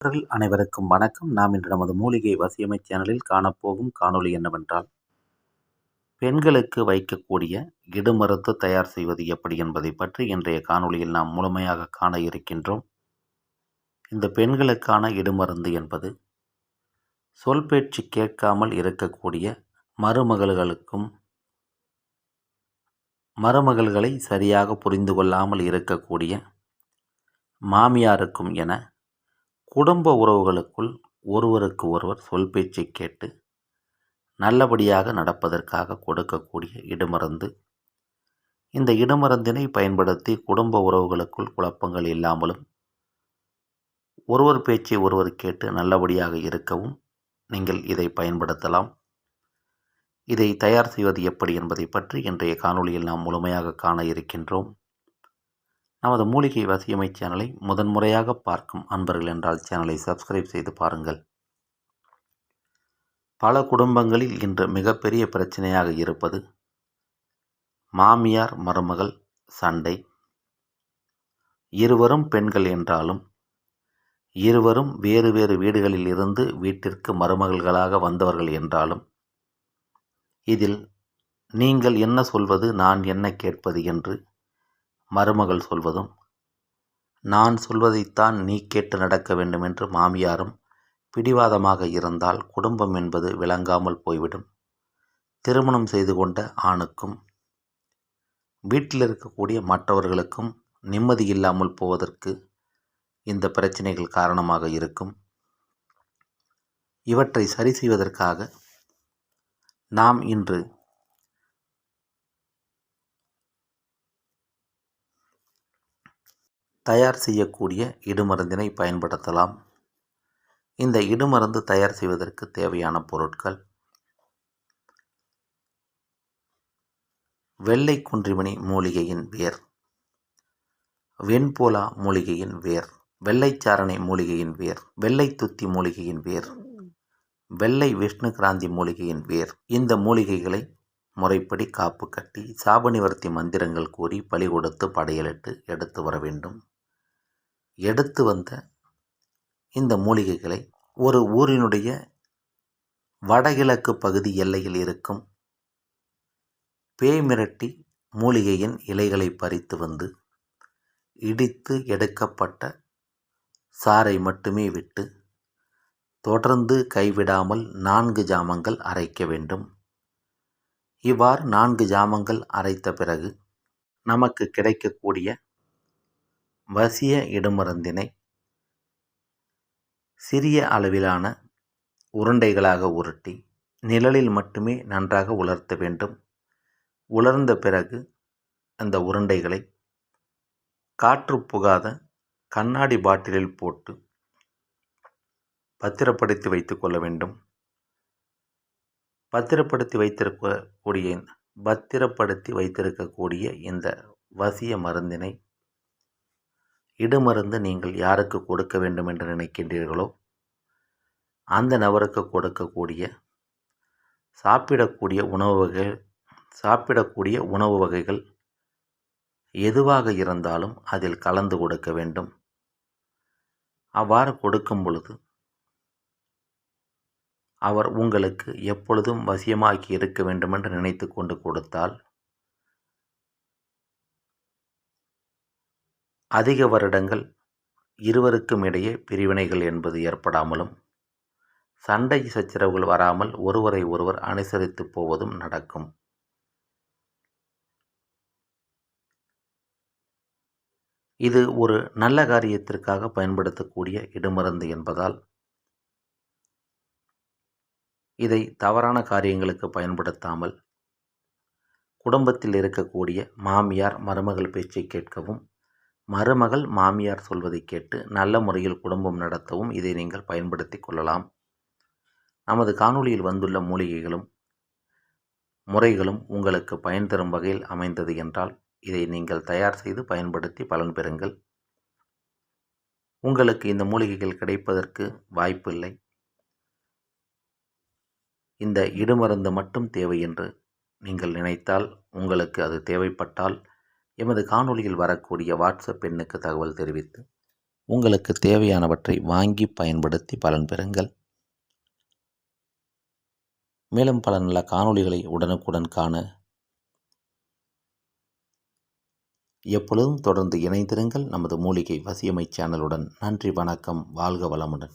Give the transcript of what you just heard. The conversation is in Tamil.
நண்பர்கள் அனைவருக்கும் வணக்கம். நாம் இன்று நமது மூலிகை வசியமை சேனலில் காணப்போகும் காணொளி என்னவென்றால் பெண்களுக்கு வைக்கக்கூடிய இடுமருந்து தயார் செய்வது எப்படி என்பதை பற்றி இன்றைய காணொளியில் நாம் முழுமையாக காண இருக்கின்றோம். இந்த பெண்களுக்கான இடுமருந்து என்பது சொல் பேச்சு கேட்காமல் இருக்கக்கூடிய மருமகள்களுக்கும் மருமகள்களை சரியாக புரிந்து கொள்ளாமல் இருக்கக்கூடிய மாமியாருக்கும் என குடும்ப உறவுகளுக்குள் ஒருவருக்கு ஒருவர் சொல் பேச்சை கேட்டு நல்லபடியாக நடப்பதற்காக கொடுக்கக்கூடிய இடுமருந்து. இந்த இடுமருந்தினை பயன்படுத்தி குடும்ப உறவுகளுக்குள் குழப்பங்கள் இல்லாமலும் ஒருவர் பேச்சை ஒருவர் கேட்டு நல்லபடியாக இருக்கவும் நீங்கள் இதை பயன்படுத்தலாம். இதை தயார் செய்வது எப்படி என்பதை பற்றி இன்றைய காணொளியில் நாம் முழுமையாக காண இருக்கின்றோம். நமது மூலிகை வசியமை சேனலை முதன்முறையாக பார்க்கும் அன்பர்கள் என்றால் சேனலை சப்ஸ்கிரைப் செய்து பாருங்கள். பல குடும்பங்களில் இன்று மிகப்பெரிய பிரச்சனையாக இருப்பது மாமியார் மருமகள் சண்டை. இருவரும் பெண்கள் என்றாலும் இருவரும் வேறு வேறு வீடுகளில் இருந்து வீட்டிற்கு மருமகள்களாக வந்தவர்கள் என்றாலும் இதில் நீங்கள் என்ன சொல்வது நான் என்ன கேட்பது என்று மருமகள் சொல்வதும் நான் சொல்வதைத்தான் நீ கேட்டு நடக்க வேண்டும் என்று மாமியாரும் பிடிவாதமாக இருந்தால் குடும்பம் என்பது விளங்காமல் போய்விடும். திருமணம் செய்து கொண்ட ஆணுக்கும் வீட்டில் இருக்கக்கூடிய மற்றவர்களுக்கும் நிம்மதி இல்லாமல் போவதற்கு இந்த பிரச்சனைகள் காரணமாக இருக்கும். இவற்றை சரி செய்வதற்காக நாம் இன்று தயார் செய்யக்கூடிய இடுமருந்தினை பயன்படுத்தலாம். இந்த இடுமருந்து தயார் செய்வதற்கு தேவையான பொருட்கள். வெள்ளை குன்றிமணி மூலிகையின் வேர். வெண்போலா மூலிகையின் வேர். வெள்ளைச்சாரணை மூலிகையின் வேர். வெள்ளை துத்தி மூலிகையின் வேர். வெள்ளை விஷ்ணு கிராந்தி மூலிகையின் வேர். இந்த மூலிகைகளை முறைப்படி காப்பு கட்டி சாப நிவர்த்தி மந்திரங்கள் கூறி பலி கொடுத்து படையலிட்டு எடுத்து வர வேண்டும். எடுத்து வந்த இந்த மூலிகைகளை ஒரு ஊரினுடைய வடகிழக்கு பகுதி எல்லையில் இருக்கும் பேய் மிரட்டி மூலிகையின் இலைகளை பறித்து வந்து இடித்து எடுக்கப்பட்ட சாறை மட்டுமே விட்டு தொடர்ந்து கைவிடாமல் நான்கு ஜாமங்கள் அரைக்க வேண்டும். இவ்வாறு நான்கு ஜாமங்கள் அரைத்த பிறகு நமக்கு கிடைக்கக்கூடிய வசிய இடுமருந்தினை. சிறிய அளவிலான உருண்டைகளாக உருட்டி நிழலில் மட்டுமே நன்றாக உலர்த்த வேண்டும். உலர்ந்த பிறகு அந்த உருண்டைகளை காற்று புகாத கண்ணாடி பாட்டிலில் போட்டு பத்திரப்படுத்தி வைத்துக்கொள்ள வேண்டும். பத்திரப்படுத்தி வைத்திருக்கக்கூடிய பத்திரப்படுத்தி வைத்திருக்கக்கூடிய இந்த வசிய மருந்தினை இடுமருந்து நீங்கள் யாருக்கு கொடுக்க வேண்டும் என்று நினைக்கின்றீர்களோ அந்த நபருக்கு கொடுக்கக்கூடிய சாப்பிடக்கூடிய உணவு வகைகள் சாப்பிடக்கூடிய உணவு வகைகள் எதுவாக இருந்தாலும் அதில் கலந்து கொடுக்க வேண்டும். அவ்வாறு கொடுக்கும் பொழுது அவர் உங்களுக்கு எப்பொழுதும் வசியமாக்கி இருக்க வேண்டுமென்று நினைத்து கொண்டு கொடுத்தால் அதிக வருடங்கள் இருவருக்கும் இடையே பிரிவினைகள் என்பது ஏற்படாமலும் சண்டை சச்சரவுகள் வராமல் ஒருவரை ஒருவர் அனுசரித்து போவதும் நடக்கும். இது ஒரு நல்ல காரியத்திற்காக பயன்படுத்தக்கூடிய இடுமருந்து என்பதால் இதை தவறான காரியங்களுக்கு பயன்படுத்தாமல் குடும்பத்தில் இருக்கக்கூடிய மாமியார் மருமகள் பேச்சை கேட்கவும் மருமகள் மாமியார் சொல்வதை கேட்டு நல்ல முறையில் குடும்பம் நடத்தவும் இதை நீங்கள் பயன்படுத்தி கொள்ளலாம். நமது காணொளியில் வந்துள்ள மூலிகைகளும் முறைகளும் உங்களுக்கு பயன் தரும் வகையில் அமைந்தது என்றால் இதை நீங்கள் தயார் செய்து பயன்படுத்தி பலன் பெறுங்கள். உங்களுக்கு இந்த மூலிகைகள் கிடைப்பதற்கு வாய்ப்பில்லை இந்த இடுமருந்து மட்டும் தேவை என்று நீங்கள் நினைத்தால் உங்களுக்கு அது தேவைப்பட்டால் எமது காணொளியில் வரக்கூடிய வாட்ஸ்அப் எண்ணுக்கு தகவல் தெரிவித்து உங்களுக்கு தேவையானவற்றை வாங்கி பயன்படுத்தி பலன் பெறுங்கள். மேலும் பல நல்ல காணொளிகளை உடனுக்குடன் காண எப்பொழுதும் தொடர்ந்து இணைந்திருங்கள். நமது மூலிகை வசியமை சேனலுடன் நன்றி வணக்கம் வாழ்க வளமுடன்.